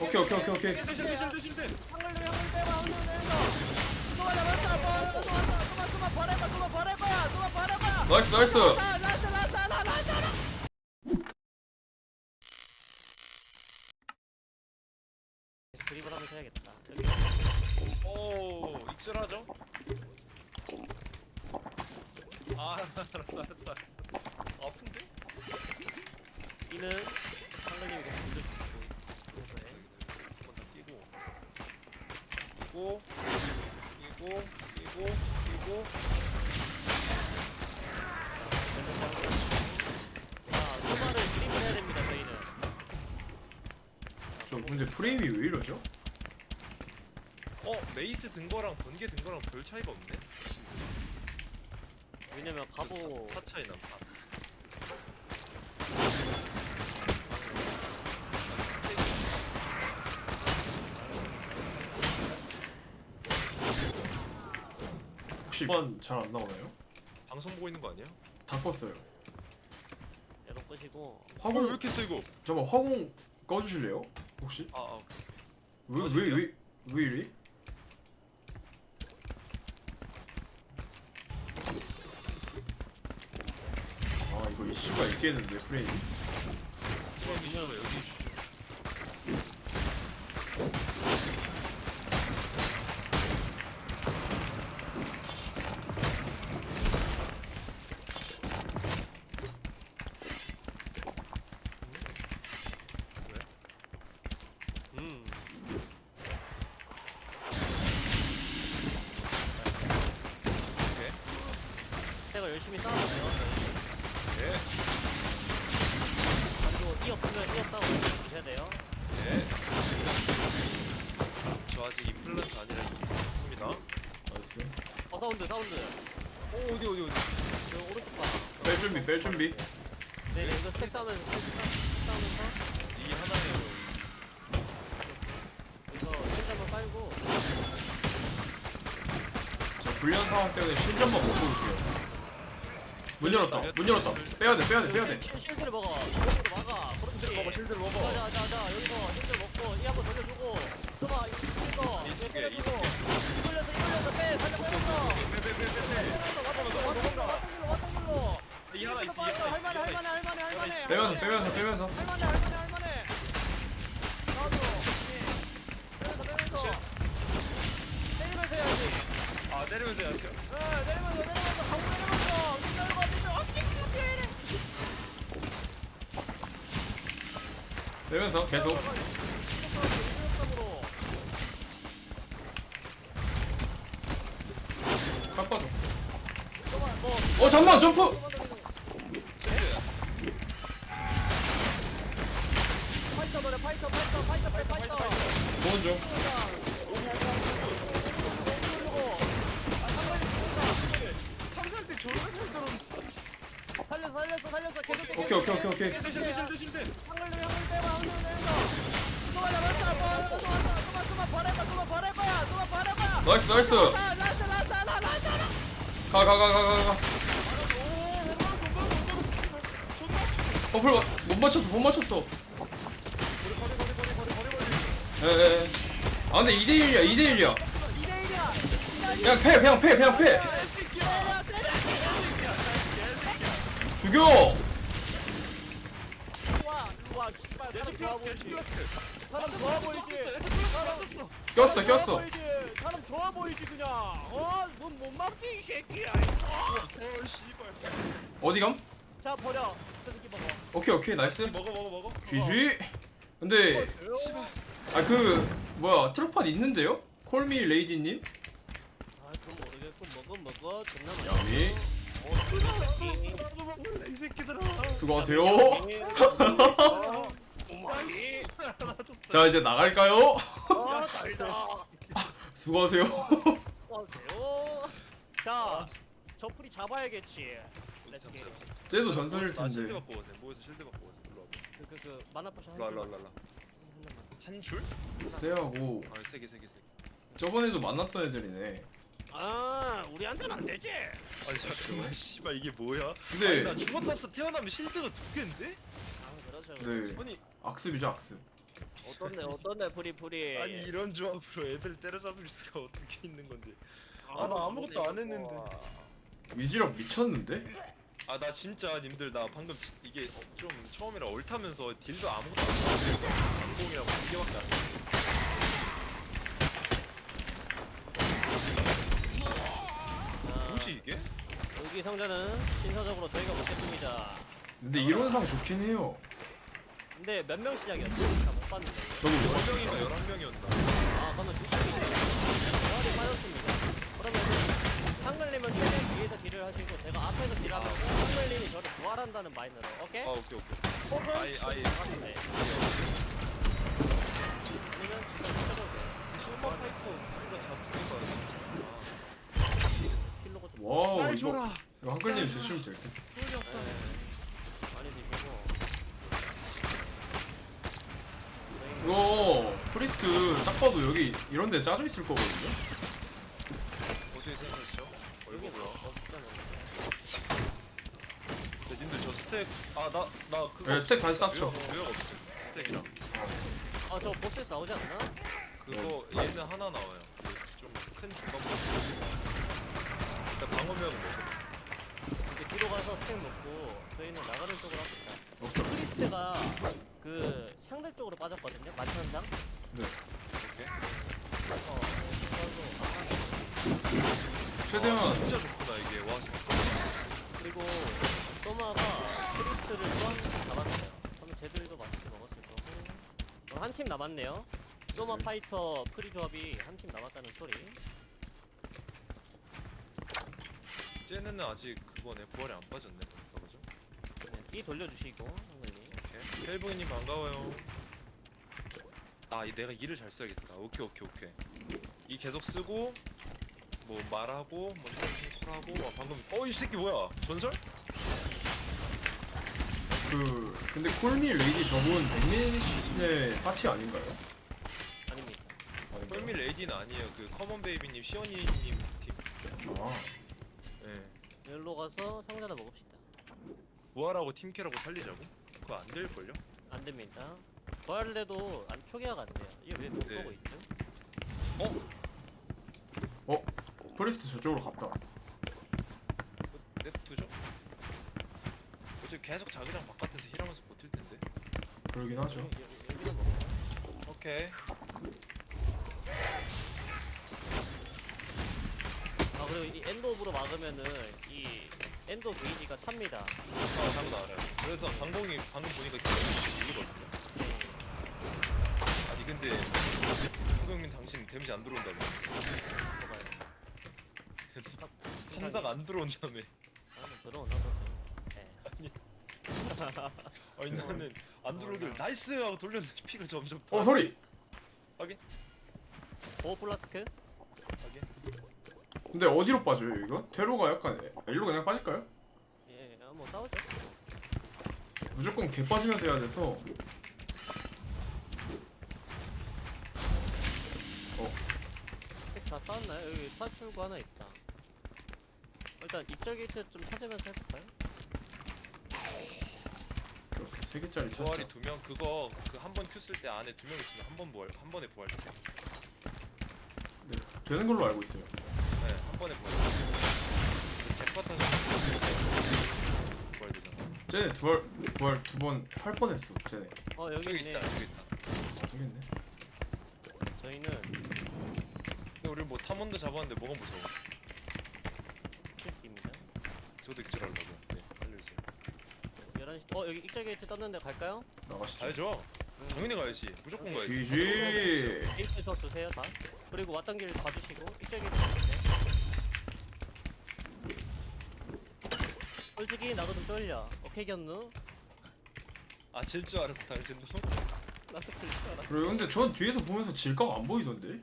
오케이 오케이 오케이 오케이. 실드 실드 실드 실드 한글 내 한글 빼봐 한글 내서 또만 잡았다 또만 또만 또만 버려봐 또만 버려봐 또만 버려봐 나이스 나이스. 드리블 하면서 해야겠다 오 익절하죠? 아 알았어 알았어 알았어. 아픈데? 이는 좀문제 주고 한번 더 끼고 끼고 끼고 끼고 끼고 자 소마를 드리블 해야 됩니다 저희는 저 근데 프레임이 왜 이러죠? 어 메이스 든 거랑 번개 든 거랑 별 차이가 없네 왜냐면 가보 4 차이 남 4. 1번 잘안 나오나요? 방송 보고 있는 거 아니야? 다 껐어요 얘도 끄시고 어, 왜 화공 이렇게 세 이거? 잠깐 화공 꺼주실래요? 혹시? 아, 아왜 아, 왜 진짜? 왜왜 이래? 아 이거 이슈가 있겠는데 프레임이 그럼 이년아 여기 음 오케이 제가 열심히 싸웠어요 예 그리고 뛰어보면 뛰었다고 해야 돼요 예. 저 아직 임플란트 아니라 있습니다. 나이스 어 사운드 사운드 오 어디 어디 어디? 저 오른쪽 봐 뺄 준비 뺄 준비 네 이거 스택 싸우면서 스택 싸- 싸우면서 이 하나에 이거 실점을 빨고 저 불리한 상황 때문에 실점만 못 볼게요 문 열었다 문 열었다 빼야돼 빼야돼 빼야돼 실- 실드를 먹어 오른쪽으로 막아 그렇지 먹어 실드를 먹어. 자자자자 여기서 실드 먹고 이 한번 돌려주고 또봐 빼면서 빼면서 빼면서 빼면서 계속 깎아줘 어 잠만 점프 파이터 버려 파이터 파이터 파이터 파이터 파이터 좋은 중 상상 때 졸라 잘 들었는데. 살렸어 살렸어 살렸어 계속 오케이 오케이 오케이 오케이 실드 실드 실드 실드. 한글 내한글 빼봐 한글 내서 또만 잡았다 또만 또만 또만 또만 버려봐 또만 버려봐 또만 버려봐 나이스 나이스 가 가 가 가 가가 어플 못 맞췄어 못 맞췄어 에에에 아 근데 2대1이야 2대1이야 2대1이야 그냥 패 그냥 패 그냥 패 죽여 와, 와, 씨발, 사람 좋아 보이지. 사람 맞췄어, 좋아 맞췄어, 보이지. 맞췄어. 꼈어 좋아 꼈어 보이지. 사람 좋아 보이지 그냥. 어, 넌못 막지 이 새끼야. 어 씨발. 어디 감? 자 버려. 저 새끼 먹어. 오케이 오케이 나이스 먹어 먹어 먹어. GG 근데 아그 뭐야 트럭판 있는데요? 콜미 레이디님 아, 그럼 모르겠고 먹어 먹어. 존나 맛있어. 야미 이 새끼들아. 수고하세요 어, 오마이. 자 이제 나갈까요? 아, 달다. 수고하세요 와세요. 자, 저 풀이 잡아야겠지. 렛츠 기. 쟤도 전설일 나 실드 텐데 갖고 오세요. 모여서 실드 갖고 오세요. 일로 와봐. 그, 그, 그 마나 포션 한 일로 와, 줄. 일로 와, 일로 와. 한 줄? 쎄하고 아, 세 개, 세 개, 세 개. 저번에도 만났던 애들이네 아, 우리한테는 안 되지. 아니 잠깐만, 씨발 이게 뭐야? 근데 나 죽었다서 태어나면 실드가 두 개인데? 아, 그렇죠. 네 아니, 악습이죠 악습 어떤데 어떤데 프리 프리 아니 이런 조합으로 애들 때려잡을 수가 어떻게 있는 건데 아, 나 아무것도 안 했는데. 위지력 미쳤는데? 아 나 진짜 님들 나 방금 지- 이게 어, 좀 처음이라 얼타면서 딜도 아무것도 안 했어요 방공이랑 두 개밖에 안 했어 뭐지 이게? 여기 상자는 신사적으로 저희가 먹겠습니다 근데 이론상 좋긴 해요. 근데 몇 명 시작이었어? 다못 봤는데 저도 못 10명인가 11명이었나 아 그러면 두팀이 조합이 빠졌습니다 그러면 상글님은 최대한 뒤에서 딜을 하시고 제가 앞에서 딜하면 상글님이 저를 부활한다는 마인드로 오케이? 아 오케이 오케이 혹은 아이, 아이. 하는데 아니면 진짜 쳐도 돼 슈퍼 파이터 우리가 잡을 킬로가 좀 와우 날 이거 줘라 이거 한글님 드시면 될 듯. 소용이 없다 네. 많이 드시고 이거 프리스트 딱 봐도 여기 이런 데 짜져 있을 거거든요? 어떻게 생각하시죠? 여기 얼굴 뭐 뭐야? 없잖아 네, 님들 저 스택 아 나 나 그거 네, 스택 다시 없어 스택이랑 아 저 보스에서 나오지 않나? 그거 얘는 하나 나와요 좀큰 김밥 일단 방어면은 먹어 이제 뒤로 가서 스택 먹고 저희는 나가는 쪽으로 합시다 오케이. 크리스트가 그 쪽으로 빠졌거든요. 만천상 네. 이렇게 어 최대한 아, 진짜 좋구나 이게. 와 그리고 소마가 크리스트를 또한 잡았어요. 그러면 쟤들도 맛있게 먹었을 거고. 그럼 한팀 남았네요. 소마 네. 파이터 프리 조합이 한 팀 남았다는 소리. 쟤는 아직 그거네 부활이 안 빠졌네 그죠? 네, 이 돌려주시고 형님. 오케이. 헬보이님 반가워요 아 이- 내가 이를 잘 써야겠다 오케이 오케이 오케이 이 계속 쓰고 뭐 말하고 뭐 콜하고 와 방금 어이 새끼 뭐야 전설? 그 근데 콜미 레이디 저분 백민신의 파티 아닌가요? 아닙니다 아닌가요? 폴미 레이디는 아니에요 그 커먼 베이비님 시연이님 팀 아, 예. 여기로 가서 상자나 먹읍시다 부활하고 팀캐라고 살리자고? 그거 안 될걸요? 안 됩니다 부활을 해도 안 초기화가 안 돼요 이게 왜못 네. 보고 있죠? 어? 프리스트 저쪽으로 갔다. 냅두죠? 어차피 계속 자기장 바깥에서 힐하면서 버틸 텐데 그러긴 하죠. 여기, 여기, 여기는 먹어요 오케이 아 그리고 이 엔도브로 막으면은 이 엔도 게이지가 찹니다 아 방금 알아요 그래서 방공이 방금 보니까 이거거든요 아니 근데 후경민 당신 데미지 안 들어온다며? 삼사가 안 들어온다며 한번 들어오나 보죠 네. 아니 나는 안 들어오길 나이스 하고 돌렸는데 피가 점점 어 소리. 확인 보호 플라스크? 확인 근데 어디로 빠져요 이거? 퇴로가 약간 일로 그냥 빠질까요? 예, 한번 싸우죠 무조건 개 빠지면서 해야 돼서. 다 싸웠나요? 여기 탈출구 하나 있다 일단 입절 게이트 좀 찾으면서 해볼까요? 이렇게 세 개짜리 부활이 찾자. 두 명 그거 그 한 번 큐 쓸 때 안에 두 명 있으면 한 번 부활 한 번에 부활 돼. 네, 되는 걸로 알고 있어요. 네한 번에 부활 잭팟하면 부활 되잖아 쟤네 두알 두번 할 뻔했어. 쟤네. 어 여기 저기 있네 있다 저기 있다 아, 저기 있네. 저희는 근데 우리 뭐 탐험도 잡았는데 뭐가 무서워? 실기입니다. 저도 익절하려고. 네 알려주세요. 11시 어 여기 입절 게이트 떴는데 갈까요? 나가시죠. 가야죠. 당연히 가야지. 무조건 가야지. GG. 게이트 더 주세요 다. 그리고 왔던 길 봐주시고 입절 게이트 주세요 솔직히 나도 좀 떨려. 오케이 견누? 아 질 줄 알았어 당신도. 나도 질줄 알아 그리고 근데 전 뒤에서 보면서 질가가 안 보이던데.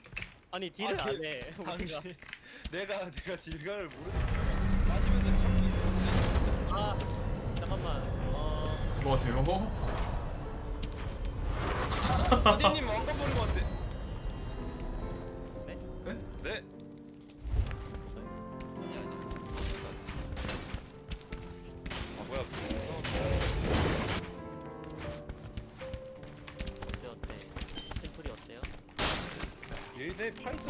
아니 딜을 아, 안 해 당신 우리가 내가 내가 딜가를 모르는 빠지면서 참고 있어 아 잠깐만. 어. 수고하세요. 아디님 왕관 버리고 왔대 얘